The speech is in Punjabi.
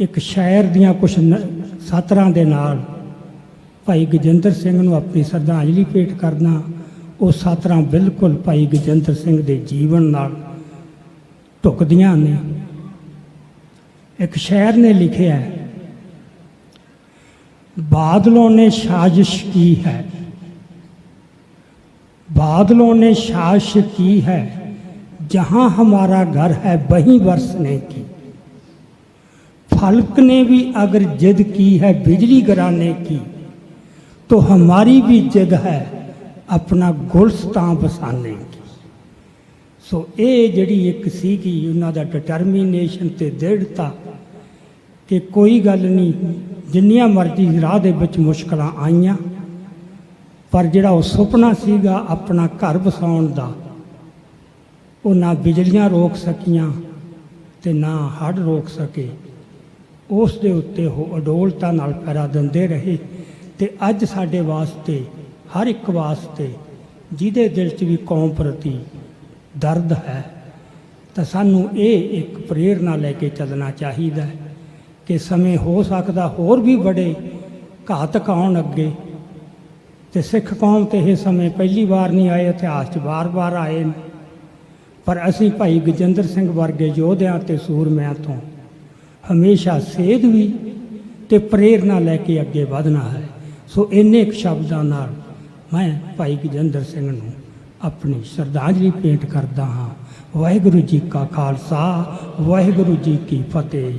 ਇੱਕ ਸ਼ਾਇਰ ਦੀਆਂ ਕੁਝ ਸਾਤਰਾਂ ਦੇ ਨਾਲ ਭਾਈ ਗਜਿੰਦਰ ਸਿੰਘ ਨੂੰ ਆਪਣੀ ਸ਼ਰਧਾਂਜਲੀ ਭੇਟ ਕਰਨਾ ਉਹ ਸਾਤਰਾਂ ਬਿਲਕੁਲ ਭਾਈ ਗਜਿੰਦਰ ਸਿੰਘ ਦੇ ਜੀਵਨ ਨਾਲ ਢੁਕਦੀਆਂ ਨੇ ਇੱਕ ਸ਼ਾਇਰ ਨੇ ਲਿਖਿਆ ਹੈ बादलों ने साजिश की है बादलों ने साजिश की है जहां हमारा घर है वहीं बरसने की फल्क ने भी अगर जिद की है बिजली गिराने की तो हमारी भी जिद है अपना गुलस्तान बसाने की ਸੋ ਇਹ ਜਿਹੜੀ ਇੱਕ ਸੀਗੀ ਉਹਨਾਂ ਦਾ ਡਿਟਰਮੀਨੇਸ਼ਨ ਤੇ ਦ੍ਰਿੜਤਾ ਕਿ ਕੋਈ ਗੱਲ ਨਹੀਂ ਜਿੰਨੀਆਂ ਮਰਜ਼ੀ ਰਾਹ ਦੇ ਵਿੱਚ ਮੁਸ਼ਕਲਾਂ ਆਈਆਂ ਪਰ ਜਿਹੜਾ ਉਹ ਸੁਪਨਾ ਸੀਗਾ ਆਪਣਾ ਘਰ ਵਸਾਉਣ ਦਾ ਉਹ ਨਾ ਬਿਜਲੀਆਂ ਰੋਕ ਸਕੀਆਂ ਤੇ ਨਾ ਹੜ੍ਹ ਰੋਕ ਸਕੇ ਉਸ ਦੇ ਉੱਤੇ ਉਹ ਅਡੋਲਤਾ ਨਾਲ ਪੈਰਾ ਦਿੰਦੇ ਰਹੇ ਤੇ ਅੱਜ ਸਾਡੇ ਵਾਸਤੇ, ਹਰ ਇੱਕ ਵਾਸਤੇ ਜਿਹਦੇ ਦਿਲ 'ਚ ਵੀ ਕੌਮ ਪ੍ਰਤੀ ਦਰਦ ਹੈ, ਤਾਂ ਸਾਨੂੰ ਇਹ ਇੱਕ ਪ੍ਰੇਰਨਾ ਲੈ ਕੇ ਚੱਲਣਾ ਚਾਹੀਦਾ ਹੈ ਕਿ ਸਮੇਂ ਹੋ ਸਕਦਾ ਹੋਰ ਵੀ ਬੜੇ ਘਾਤਕ ਆਉਣ ਅੱਗੇ। ਤੇ ਸਿੱਖ ਕੌਮ ਤੇ ਇਹ ਸਮੇਂ ਪਹਿਲੀ ਵਾਰ ਨਹੀਂ ਆਏ, ਇਤਿਹਾਸ 'ਚ ਵਾਰ-ਵਾਰ ਆਏ ਨੇ। ਪਰ ਅਸੀਂ ਭਾਈ ਗਜਿੰਦਰ ਸਿੰਘ ਵਰਗੇ ਯੋਧਿਆਂ ਤੇ ਸੂਰਮਿਆਂ ਤੋਂ ਹਮੇਸ਼ਾ ਸੇਧ ਵੀ ਤੇ ਪ੍ਰੇਰਨਾ ਲੈ ਕੇ ਅੱਗੇ ਵਧਣਾ ਹੈ। ਸੋ ਇੰਨੇ ਕੁ ਸ਼ਬਦਾਂ ਨਾਲ ਮੈਂ ਭਾਈ ਗਜਿੰਦਰ ਸਿੰਘ ਨੂੰ ਆਪਣੀ ਸ਼ਰਧਾਂਜਲੀ ਭੇਂਟ ਕਰਦਾ ਹਾਂ। ਵਾਹਿਗੁਰੂ ਜੀ ਕਾ ਖਾਲਸਾ, ਵਾਹਿਗੁਰੂ ਜੀ ਕੀ ਫਤਿਹ।